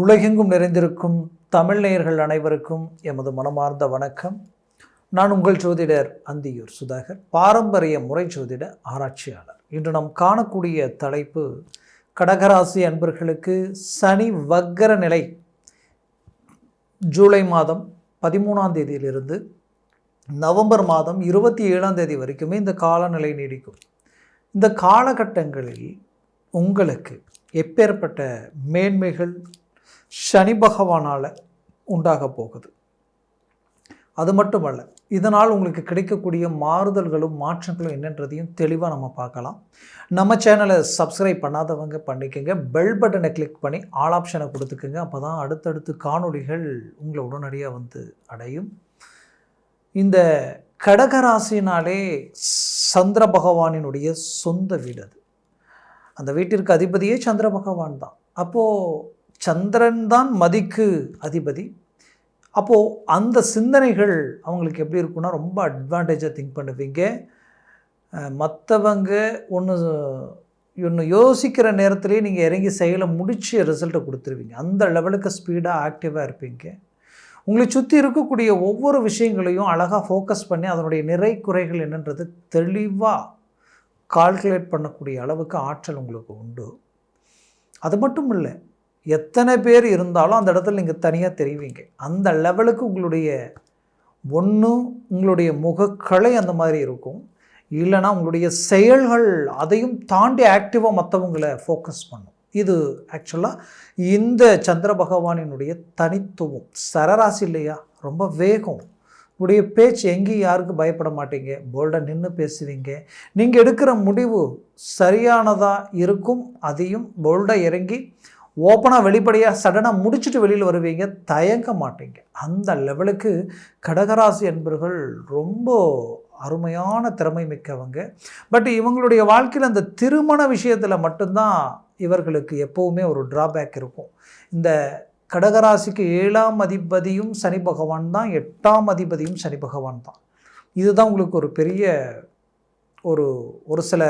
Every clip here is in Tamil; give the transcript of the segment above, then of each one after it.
உலகெங்கும் நிறைந்திருக்கும் தமிழ் நேயர்கள் அனைவருக்கும் எமது மனமார்ந்த வணக்கம். நான் உங்கள் ஜோதிடர் அந்தியூர் சுதாகர் பாரம்பரிய முறை ஜோதிட ஆராய்ச்சியாளர். இன்று நாம் காணக்கூடிய தலைப்பு கடகராசி அன்பர்களுக்கு சனி வக்கர நிலை. ஜூலை மாதம் பதிமூணாம் தேதியிலிருந்து நவம்பர் மாதம் இருபத்தி ஏழாம் தேதி வரைக்குமே இந்த காலநிலை நீடிக்கும். இந்த காலகட்டங்களில் உங்களுக்கு எப்பேற்பட்ட மேன்மைகள் சனி பகவானால் உண்டாக போகுது. அது மட்டுமல்ல இதனால் உங்களுக்கு கிடைக்கக்கூடிய மாறுதல்களும் மாற்றங்களும் என்னன்றதையும் தெளிவாக நம்ம பார்க்கலாம். நம்ம சேனலை சப்ஸ்கிரைப் பண்ணாதவங்க பண்ணிக்கோங்க. பெல் பட்டனை கிளிக் பண்ணி ஆல் ஆப்ஷனை கொடுத்துக்கோங்க. அப்போ தான் அடுத்தடுத்து காணொளிகள் உங்களை உடனடியாக வந்து அடையும். இந்த கடகராசினாலே சந்திர பகவானினுடைய சொந்த வீடு அது. அந்த வீட்டிற்கு அதிபதியே சந்திர பகவான் தான். அப்போது சந்திரன் தான் மதிக்கு அதிபதி. அப்போது அந்த சிந்தனைகள் அவங்களுக்கு எப்படி இருக்குன்னா ரொம்ப அட்வான்டேஜாக திங்க் பண்ணுவீங்க. மற்றவங்க ஒன்று ஒன்று யோசிக்கிற நேரத்துலேயே நீங்கள் இறங்கி செயலை முடித்து ரிசல்ட்டை கொடுத்துருவீங்க. அந்த லெவலுக்கு ஸ்பீடாக ஆக்டிவாக இருப்பீங்க. உங்களை சுற்றி இருக்கக்கூடிய ஒவ்வொரு விஷயங்களையும் அழகாக ஃபோக்கஸ் பண்ணி அதனுடைய நிறை குறைகள் என்னன்றது தெளிவாக கால்குலேட் பண்ணக்கூடிய அளவுக்கு ஆற்றல் உங்களுக்கு உண்டு. அது மட்டும் இல்லை எத்தனை பேர் இருந்தாலும் அந்த இடத்துல நீங்கள் தனியாக தெரிவிங்க. அந்த லெவலுக்கு உங்களுடைய ஒன்று உங்களுடைய முகக்கலை அந்த மாதிரி இருக்கும். இல்லைனா உங்களுடைய செயல்கள் அதையும் தாண்டி ஆக்டிவாக மற்றவங்களை ஃபோக்கஸ் பண்ணும். இது ஆக்சுவலாக இந்த சந்திர பகவானினுடைய தனித்துவம். சரராசி இல்லையா? ரொம்ப வேகம். உடைய பேச்சு எங்கேயும் யாருக்கும் பயப்பட மாட்டீங்க. போல்டாக நின்று பேசுவீங்க. நீங்கள் எடுக்கிற முடிவு சரியானதாக இருக்கும். அதையும் போல்டாக இறங்கி ஓப்பனாக வெளிப்படையாக சடனாக முடிச்சுட்டு வெளியில் வருவீங்க. தயங்க மாட்டீங்க. அந்த லெவலுக்கு கடகராசி என்பர்கள் ரொம்ப அருமையான திறமை மிக்கவங்க. பட் இவங்களுடைய வாழ்க்கையில் அந்த திருமண விஷயத்தில் மட்டும்தான் இவர்களுக்கு எப்போவுமே ஒரு ட்ராபேக் இருக்கும். இந்த கடகராசிக்கு ஏழாம் அதிபதியும் சனி பகவான் தான் எட்டாம் அதிபதியும் சனி பகவான் தான். இதுதான் உங்களுக்கு ஒரு பெரிய ஒரு ஒரு சில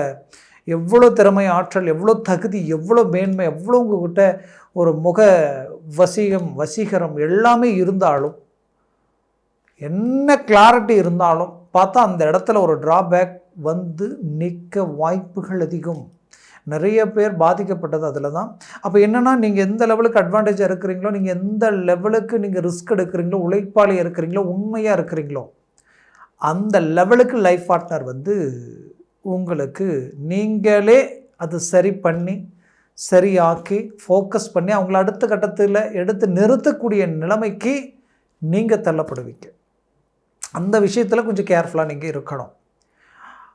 எவ்வளோ திறமை ஆற்றல் எவ்வளோ தகுதி எவ்வளோ மேன்மை எவ்வளோ உங்ககிட்ட ஒரு முக வசீகம் வசீகரம் எல்லாமே இருந்தாலும் என்ன கிளாரிட்டி இருந்தாலும் பார்த்தா அந்த இடத்துல ஒரு ட்ராபேக் வந்து நிற்க வாய்ப்புகள் அதிகம். நிறைய பேர் பாதிக்கப்பட்டது அதில் தான். அப்போ என்னென்னா நீங்கள் எந்த லெவலுக்கு அட்வான்டேஜாக இருக்கிறீங்களோ நீங்கள் எந்த லெவலுக்கு நீங்கள் ரிஸ்க் எடுக்கிறீங்களோ உழைப்பாளி இருக்கிறீங்களோ உண்மையாக இருக்கிறீங்களோ அந்த லெவலுக்கு லைஃப் பார்ட்னர் வந்து உங்களுக்கு நீங்களே அது சரி பண்ணி சரியாக்கி ஃபோக்கஸ் பண்ணி அவங்கள அடுத்த கட்டத்தில் எடுத்து நிறுத்தக்கூடிய நிலைமைக்கு நீங்கள் தள்ளப்படுவீங்க. அந்த விஷயத்தில் கொஞ்சம் கேர்ஃபுல்லாக நீங்கள் இருக்கணும்.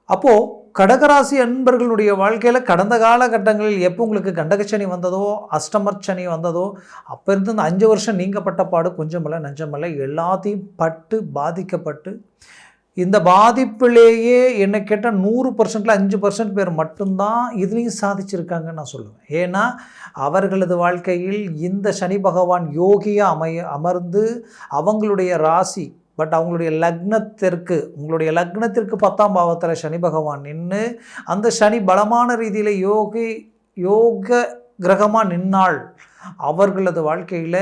அப்போது கடகராசி அன்பர்களுடைய வாழ்க்கையில் கடந்த காலகட்டங்களில் எப்போ உங்களுக்கு கண்டகச்சனி வந்ததோ அஷ்டமர் சனி வந்ததோ அப்போ இருந்து இந்த அஞ்சு வருஷம் நீங்கப்பட்ட பாடு கொஞ்சமில்லை நஞ்சமில்லை எல்லாத்தையும் பட்டு பாதிக்கப்பட்டு இந்த பாதிப்பிலேயே என்ன கேட்டால் நூறு பர்சன்டில் அஞ்சு பர்சன்ட் பேர் மட்டும்தான் இதுலேயும் சாதிச்சிருக்காங்கன்னு நான் சொல்லுவேன். ஏன்னா அவர்களது வாழ்க்கையில் இந்த சனி பகவான் யோகியாக அமைய அமர்ந்து அவங்களுடைய ராசி பட் அவங்களுடைய லக்னத்திற்கு உங்களுடைய லக்னத்திற்கு பத்தாம் பாவத்தில் சனி பகவான் நின்று அந்த சனி பலமான ரீதியில் யோகி யோக கிரகமாக நின்னாள் அவர்களது வாழ்க்கையில்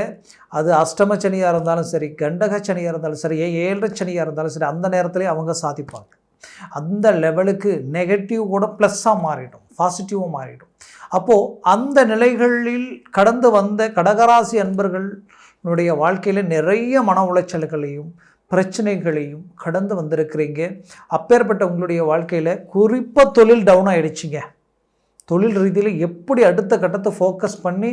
அது அஷ்டம சனியாக இருந்தாலும் சரி கண்டக சனியாக இருந்தாலும் சரி ஏழரை சனியாக இருந்தாலும் சரி அந்த நேரத்துலேயே அவங்க சாதிப்பாங்க. அந்த லெவலுக்கு நெகட்டிவ் கூட ப்ளஸ்ஸாக மாறிடும் பாசிட்டிவாக மாறிடும். அப்போது அந்த நிலைகளில் கடந்து வந்த கடகராசி அன்பர்களுடைய வாழ்க்கையில் நிறைய மன உளைச்சல்களையும் பிரச்சனைகளையும் கடந்து வந்திருக்கிறீங்க. அப்பேற்பட்ட உங்களுடைய வாழ்க்கையில் குறிப்பாக தொழில் டவுன் ஆகிடுச்சிங்க தொழில் ரீதியில் எப்படி அடுத்த கட்டத்தை ஃபோக்கஸ் பண்ணி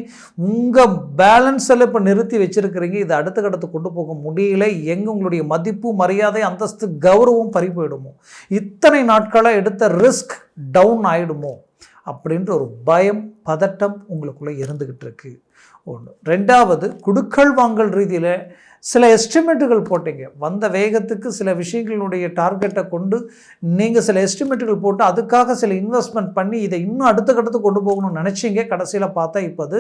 உங்கள் பேலன்ஸில் இப்போ நிறுத்தி வச்சுருக்கிறீங்க இதை அடுத்த கட்டத்தை கொண்டு போக முடியல எங்கே உங்களுடைய மதிப்பு மரியாதை அந்தஸ்து கௌரவம் பறி போயிடுமோ இத்தனை நாட்களாக எடுத்த ரிஸ்க் டவுன் ஆகிடுமோ அப்படின்ற ஒரு பயம் பதட்டம் உங்களுக்குள்ளே இருந்துக்கிட்டு இருக்குது ஒன்று. ரெண்டாவது குடுக்கல் வாங்கல் ரீதியில் சில எஸ்டிமேட்டுகள் போட்டீங்க. வந்த வேகத்துக்கு சில விஷயங்களுடைய டார்கெட்டை கொண்டு நீங்கள் சில எஸ்டிமேட்டுகள் போட்டு அதுக்காக சில இன்வெஸ்ட்மெண்ட் பண்ணி இதை இன்னும் அடுத்த கட்டத்துக்கு கொண்டு போகணும்னு நினச்சிங்க. கடைசியில் பார்த்தா இப்போது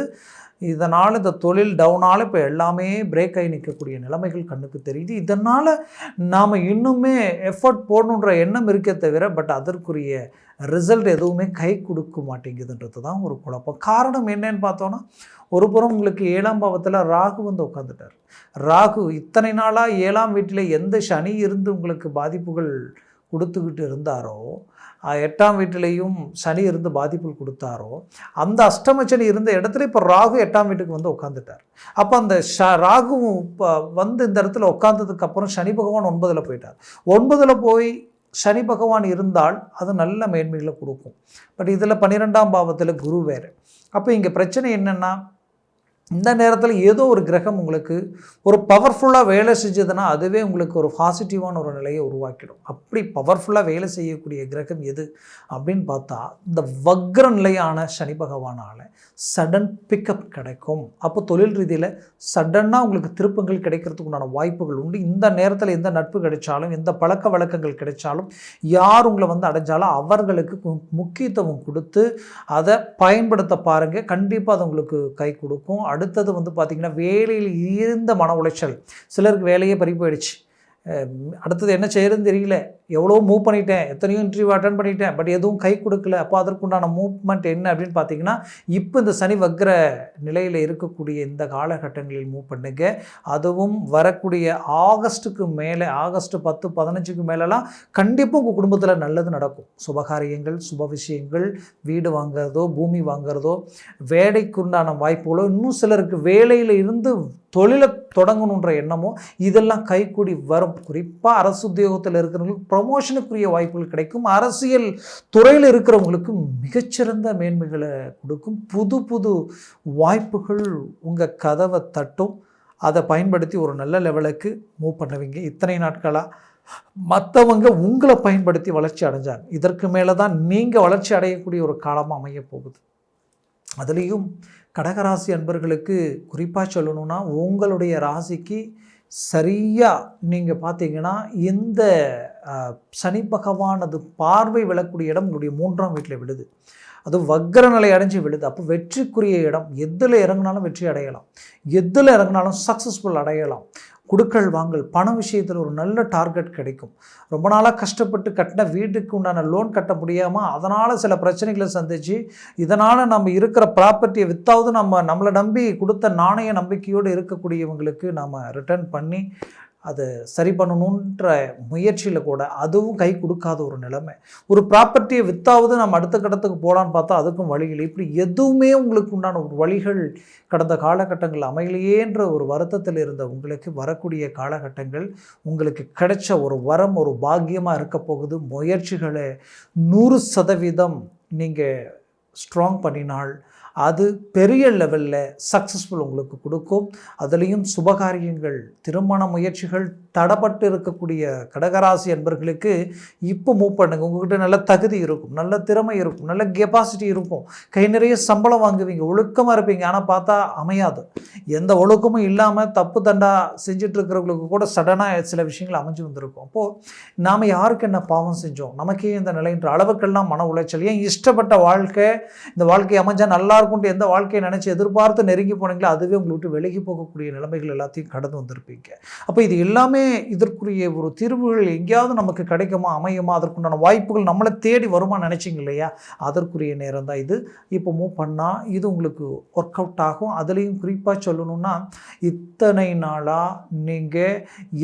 இதனால் இந்த தொழில் டவுனால் இப்போ எல்லாமே பிரேக் ஆகி நிற்கக்கூடிய நிலைமைகள் கண்ணுக்கு தெரியுது. இதனால் நாம் இன்னுமே எஃபர்ட் போடணுன்ற எண்ணம் இருக்கே தவிர பட் அதற்குரிய ரிசல்ட் எதுவுமே கை கொடுக்க மாட்டேங்குதுன்றது தான் ஒரு குழப்பம். காரணம் என்னன்னு பார்த்தோன்னா ஒரு ஒரு புறம் உங்களுக்கு ஏழாம் பாவத்தில் ராகு வந்து உட்காந்துட்டார் ராகு இத்தனை நாளாக ஏழாம் வீட்டில் எந்த சனி இருந்து உங்களுக்கு பாதிப்புகள் கொடுத்துக்கிட்டு இருந்தாரோ எட்டாம் வீட்டிலையும் சனி இருந்து பாதிப்புகள் கொடுத்தாரோ அந்த அஷ்டம சனி இருந்த இடத்துல இப்போ ராகு எட்டாம் வீட்டுக்கு வந்து உட்காந்துட்டார் அப்போ அந்த ஷ ராகுவும் இப்போ வந்து இந்த இடத்துல உட்காந்ததுக்கு அப்புறம் சனி பகவான் ஒன்பதில் போயிட்டார். ஒன்பதில் போய் சனி பகவான் இருந்தால் அது நல்ல மேன்மைகளை கொடுக்கும். பட் இதில் பன்னிரெண்டாம் பாவத்தில் குரு வேறு. அப்போ இங்கே பிரச்சனை என்னென்னா இந்த நேரத்தில் ஏதோ ஒரு கிரகம் உங்களுக்கு ஒரு பவர்ஃபுல்லாக வேலை செஞ்சதுன்னா அதுவே உங்களுக்கு ஒரு பாசிட்டிவான ஒரு நிலையை உருவாக்கிடும். அப்படி பவர்ஃபுல்லாக வேலை செய்யக்கூடிய கிரகம் எது அப்படின்னு பார்த்தா இந்த வக்ர நிலையான சனி பகவானால் சடன் பிக்கப் கிடைக்கும். அப்போ தொழில் ரீதியில் சடனாக உங்களுக்கு திருப்பங்கள் கிடைக்கிறதுக்கு உண்டான வாய்ப்புகள் உண்டு. இந்த நேரத்தில் எந்த நட்பு கிடைச்சாலும் எந்த பழக்க வழக்கங்கள் கிடைச்சாலும் யார் உங்களை வந்து அடைஞ்சாலும் அவர்களுக்கு முக்கியத்துவம் கொடுத்து அதை பயன்படுத்த பாருங்கள் கண்டிப்பாக அது உங்களுக்கு கை கொடுக்கும். அடுத்தது வந்து பார்த்திங்கன்னா வேலையில் இருந்த மன உளைச்சல். சிலருக்கு வேலையே பறி போயிடுச்சு. அடுத்தது என்ன செய்யறதுன்னு தெரியல. எவ்வளோ மூவ் பண்ணிட்டேன் எத்தனையோ இன்டர்வியூ அட்டன் பண்ணிட்டேன் பட் எதுவும் கை கொடுக்கல. அப்போ அதற்குண்டான மூவ்மெண்ட் என்ன அப்படின்னு பார்த்தீங்கன்னா இப்போ இந்த சனி வக்கிர நிலையில் இருக்கக்கூடிய இந்த காலகட்டங்களில் மூவ் பண்ணுங்க. அதுவும் வரக்கூடிய ஆகஸ்ட்டுக்கு மேலே ஆகஸ்ட் பத்து பதினஞ்சுக்கு மேலெலாம் கண்டிப்பாக உங்கள் குடும்பத்தில் நல்லது நடக்கும். சுபகாரியங்கள் சுப விஷயங்கள் வீடு வாங்குறதோ பூமி வாங்குறதோ வேலைக்குண்டான வாய்ப்புகளோ இன்னும் சிலருக்கு வேலையில் இருந்து தொழிலை தொடங்கணுன்ற எண்ணமோ இதெல்லாம் கைக்கூடி வரும். குறிப்பாக அரசு உத்தியோகத்தில் இருக்கிறவங்களுக்கு ப்ரமோஷனுக்குரிய வாய்ப்புகள் கிடைக்கும். அரசியல் துறையில் இருக்கிறவங்களுக்கு மிகச்சிறந்த மேன்மைகளை கொடுக்கும். புது புது வாய்ப்புகள் உங்கள் கதவை தட்டும். அதை பயன்படுத்தி ஒரு நல்ல லெவலுக்கு மூவ் பண்ணுவீங்க. இத்தனை நாட்களாக மற்றவங்க உங்களை பயன்படுத்தி வளர்ச்சி அடைஞ்சாங்க. இதற்கு மேலே தான் நீங்கள் வளர்ச்சி அடையக்கூடிய ஒரு காலமாக அமைய போகுது அதுலேயும் கடகராசி அன்பர்களுக்கு குறிப்பாக சொல்லணும்னா உங்களுடைய ராசிக்கு சரியாக நீங்கள் பார்த்தீங்கன்னா இந்த சனி பகவானது பார்வை விழக்கூடிய இடம் உங்களுடைய மூன்றாம் வீட்டில் விழுது. அது வக்ர நிலை அடைஞ்சு விழுது. அப்போ வெற்றிக்குரிய இடம். எதில் இறங்கினாலும் வெற்றி அடையலாம். எதில் இறங்கினாலும் சக்ஸஸ்ஃபுல் அடையலாம். குடுக்கல் வாங்கல் பண விஷயத்தில் ஒரு நல்ல டார்கெட் கிடைக்கும். ரொம்ப நாளாக கஷ்டப்பட்டு கட்டின வீட்டுக்கு உண்டான லோன் கட்ட முடியாமல் அதனால் சில பிரச்சனைகளை சந்திச்சு இதனால் நம்ம இருக்கிற ப்ராப்பர்ட்டியை வித்தாவது நம்ம நம்மளை நம்பி கொடுத்த நாணய நம்பிக்கையோடு இருக்கக்கூடியவங்களுக்கு நாம் ரிட்டர்ன் பண்ணி அதை சரி பண்ணணுன்ற முயற்சியில் கூட அதுவும் கை கொடுக்காத ஒரு நிலைமை. ஒரு ப்ராப்பர்ட்டியை வித்தாவது நம்ம அடுத்த கட்டத்துக்கு போகலான்னு பார்த்தா அதுக்கும் வழி இல்லை. இப்படி எதுவுமே உங்களுக்கு உண்டான ஒரு வழிகள் கடந்த காலகட்டங்கள் அமையலையேன்ற ஒரு வருத்தத்தில் இருந்த உங்களுக்கு வரக்கூடிய காலகட்டங்கள் உங்களுக்கு கிடைச்ச ஒரு வரம் ஒரு பாக்கியமாக இருக்க போகுது. முயற்சிகளை நூறு சதவீதம் நீங்கள் ஸ்ட்ராங் பண்ணினால் அது பெரிய லெவலில் சக்ஸஸ்ஃபுல் உங்களுக்கு கொடுக்கும். அதுலேயும் சுபகாரியங்கள் திருமண முயற்சிகள் தடப்பட்டு இருக்கக்கூடிய கடகராசி என்பர்களுக்கு இப்போ மூவ் பண்ணுங்க. உங்ககிட்ட நல்ல தகுதி இருக்கும் நல்ல திறமை இருக்கும் நல்ல கெப்பாசிட்டி இருக்கும். கை நிறைய சம்பளம் வாங்குவீங்க ஒழுக்கமாக இருப்பீங்க. ஆனால் பார்த்தா அமையாது. எந்த ஒழுக்கமும் இல்லாமல் தப்பு தண்டா செஞ்சுட்டு இருக்கிறவங்களுக்கு கூட சடனாக சில விஷயங்கள் அமைஞ்சு வந்திருக்கும். அப்போது நாம் யாருக்கு என்ன பாவம் செஞ்சோம்? நமக்கே இந்த நிலைன்ற அளவுக்கெல்லாம் மன உளைச்சல். ஏன் இஷ்டப்பட்ட வாழ்க்கை இந்த வாழ்க்கை அமைஞ்சால் நல்லா இருக்கும்ட்டு எந்த வாழ்க்கையை நினச்சி எதிர்பார்த்து நெருங்கி போனீங்களோ அதுவே உங்களை விட்டு விலகி போகக்கூடிய நிலைமைகள் எல்லாத்தையும் கடந்து வந்திருப்பீங்க. அப்போ இது எல்லாமே இதற்குரிய ஒரு தீர்வுகள் எங்கேயாவது நமக்கு கிடைக்குமா அமையுமா? அதற்குண்டான வாய்ப்புகள் நம்மளை தேடி வருமா நினச்சிங்க இல்லையா? அதற்குரிய நேரம் தான் இது. இப்போ மூவ் பண்ணால் இது உங்களுக்கு ஒர்க் அவுட் ஆகும். அதுலேயும் குறிப்பாக சொல்லணும்னா இத்தனை நாளாக நீங்கள்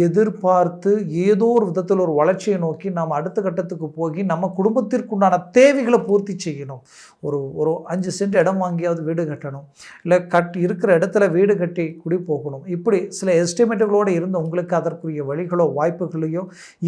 எதிர்பார்த்து ஏதோ ஒரு விதத்தில் ஒரு வளர்ச்சியை நோக்கி நாம் அடுத்த கட்டத்துக்கு போய் நம்ம குடும்பத்திற்குண்டான தேவைகளை பூர்த்தி செய்யணும். ஒரு ஒரு அஞ்சு சென்ட் இடம் வாங்கியாவது வீடு கட்டணும். இல்லை கட் இருக்கிற இடத்துல வீடு கட்டி குடி போகணும். இப்படி சில எஸ்டிமேட்டுகளோடு இருந்து உங்களுக்கு அதற்குரிய வழிகளோ வாய்ப்புகளையோ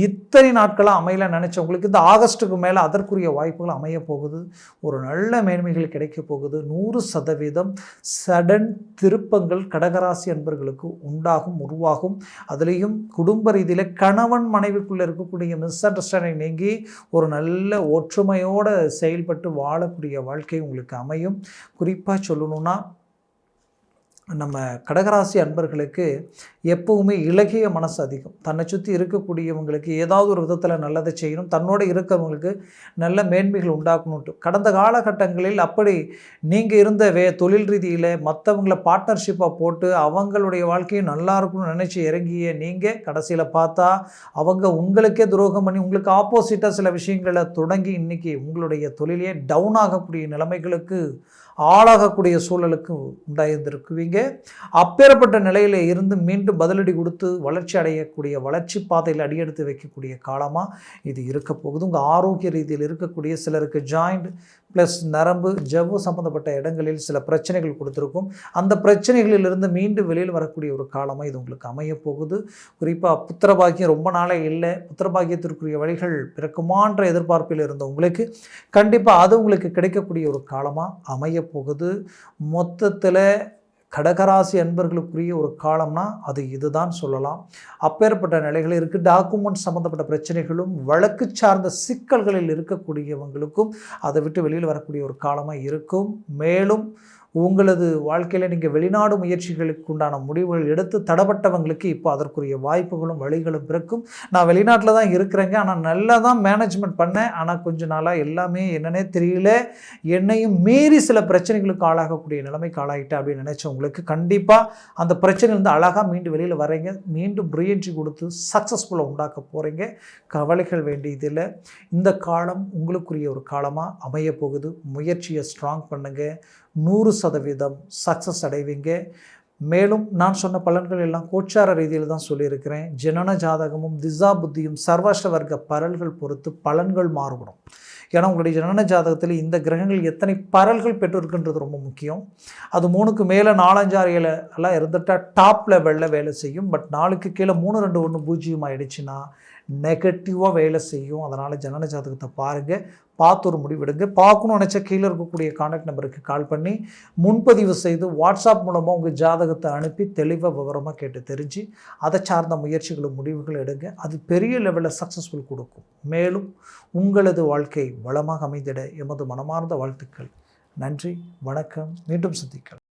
இத்தனை நாட்களாக அமையல நினச்சவங்களுக்கு இந்த ஆகஸ்ட்டுக்கு மேலே அதற்குரிய வாய்ப்புகள் அமைய போகுது. ஒரு நல்ல மேன்மைகள் கிடைக்க போகுது. நூறு சதவீதம் சடன் திருப்பங்கள் கடகராசி அன்பர்களுக்கு உண்டாகும் உருவாகும். அதுலேயும் குடும்ப ரீதியில் கணவன் மனைவிக்குள்ளே இருக்கக்கூடிய மிஸ் அண்டர்ஸ்டாண்டிங் நீங்கி ஒரு நல்ல ஒற்றுமையோடு செயல்பட்டு வாழக்கூடிய வாழ்க்கை உங்களுக்கு அமையும். குறிப்பாக சொல்லணும்னா நம்ம கடகராசி அன்பர்களுக்கு எப்பவுமே இலகிய மனசு அதிகம். தன்னை சுற்றி இருக்கக்கூடியவங்களுக்கு ஏதாவது ஒரு விதத்தில் நல்லதை செய்யணும். தன்னோட இருக்கிறவங்களுக்கு நல்ல மேன்மைகள் உண்டாக்கணும்ட்டு கடந்த காலகட்டங்களில் அப்படி நீங்கள் இருந்த வே தொழில் ரீதியில் மற்றவங்கள பார்ட்னர்ஷிப்பாக போட்டு அவங்களுடைய வாழ்க்கையும் நல்லா இருக்கணும்னு நினச்சி இறங்கிய நீங்கள் கடைசியில் பார்த்தா அவங்க உங்களுக்கே துரோகம் பண்ணி உங்களுக்கு ஆப்போசிட்டாக சில விஷயங்களை தொடங்கி இன்றைக்கி உங்களுடைய தொழிலே டவுன் ஆகக்கூடிய நிலைமைகளுக்கு ஆளாகக்கூடிய சூழலுக்கு உண்டாயிருந்திருக்குவீங்க. அப்பேற்பட்ட நிலையில் இருந்து மீண்டும் பதிலடி கொடுத்து வளர்ச்சி அடையக்கூடிய வளர்ச்சி பாதையில் அடியெடுத்து வைக்கக்கூடிய காலமாக இது இருக்க போகுது. உங்கள் ஆரோக்கிய ரீதியில் இருக்கக்கூடிய சிலருக்கு ஜாயிண்ட் ப்ளஸ் நரம்பு ஜவ்வு சம்மந்தப்பட்ட இடங்களில் சில பிரச்சனைகள் கொடுத்துருக்கும். அந்த பிரச்சனைகளிலிருந்து மீண்டும் வெளியில் வரக்கூடிய ஒரு காலமாக இது உங்களுக்கு அமைய போகுது. குறிப்பாக புத்திரபாக்கியம் ரொம்ப நாளே இல்லை. புத்திரபாக்கியத்திற்குரிய வழிகள் பிறக்குமான்ற எதிர்பார்ப்பில் இருந்த உங்களுக்கு கண்டிப்பாக அது உங்களுக்கு கிடைக்கக்கூடிய ஒரு காலமாக அமைய போகுது. மொத்தத்தில் கடகராசி அன்பர்களுக்குரிய ஒரு காலம்னா அது இதுதான் சொல்லலாம். அப்பேற்பட்ட நிலைகள் இருக்குது டாக்குமெண்ட் சம்மந்தப்பட்ட பிரச்சனைகளும் வழக்கு சார்ந்த சிக்கல்களில் இருக்கக்கூடியவங்களுக்கும் அதை விட்டு வெளியில் வரக்கூடிய ஒரு காலமாக இருக்கும். மேலும் உங்களது வாழ்க்கையில் நீங்கள் வெளிநாடு முயற்சிகளுக்கு உண்டான முடிவுகள் எடுத்து தடப்பட்டவங்களுக்கு இப்போ அதற்குரிய வாய்ப்புகளும் வழிகளும் பிறக்கும். நான் வெளிநாட்டில் தான் இருக்கிறேங்க. ஆனால் நல்லா தான் மேனேஜ்மெண்ட் பண்ணேன். ஆனால் கொஞ்ச நாளாக எல்லாமே என்னன்னே தெரியல. என்னையும் மீறி சில பிரச்சனைகளுக்கு ஆளாகக்கூடிய நிலைமைக்கு ஆளாகிட்டேன் அப்படின்னு நினச்சவங்களுக்கு கண்டிப்பாக அந்த பிரச்சனையிலேருந்து அழகாக மீண்டும் வெளியில் வரீங்க. மீண்டும் ரீஎன்ட்ரி கொடுத்து சக்ஸஸ்ஃபுல்லாக உண்டாக்க போகிறீங்க கவலைகள் வேண்டியதில்லை. இந்த காலம் உங்களுக்குரிய ஒரு காலமாக அமைய போகுது முயற்சியை ஸ்ட்ராங் பண்ணுங்கள் நூறு சதவீதம் சக்ஸஸ் அடைவீங்க. மேலும் நான் சொன்ன பலன்கள் எல்லாம் கோச்சார ரீதியில் தான் சொல்லியிருக்கிறேன். ஜனன ஜாதகமும் திசா புத்தியும் சர்வாஷ்ட வர்க்க பரல்கள் பொறுத்து பலன்கள் மாறுபடும். ஏன்னா உங்களுடைய ஜனன ஜாதகத்தில் இந்த கிரகங்கள் எத்தனை பரல்கள் பெற்றிருக்குன்றது ரொம்ப முக்கியம். அது மூணுக்கு மேலே நாலஞ்சாறு ஏழு எல்லாம் இருந்துட்டால் டாப் லெவலில் வேலை செய்யும். பட் நாளுக்கு கீழே மூணு ரெண்டு ஒன்று பூஜ்ஜியம் ஆகிடுச்சுன்னா நெகட்டிவாக வேலை செய்யும். அதனால் ஜனன ஜாதகத்தை பாருங்கள் பார்த்து ஒரு முடிவெடுங்க பார்க்கணும்னு நினச்சா கீழே இருக்கக்கூடிய காண்டாக்ட் நம்பருக்கு கால் பண்ணி முன்பதிவு செய்து வாட்ஸ்அப் மூலமாக உங்கள் ஜாதகத்தை அனுப்பி தெளிவாக விவரமாக கேட்டு தெரிஞ்சு அதை சார்ந்த முயற்சிகளும் முடிவுகள் எடுங்க. அது பெரிய லெவலில் சக்ஸஸ்ஃபுல் கொடுக்கும். மேலும் உங்களது வாழ்க்கை வளமாக அமைந்திட எமது மனமார்ந்த வாழ்த்துக்கள். நன்றி வணக்கம். மீண்டும் சந்திக்கலாம்.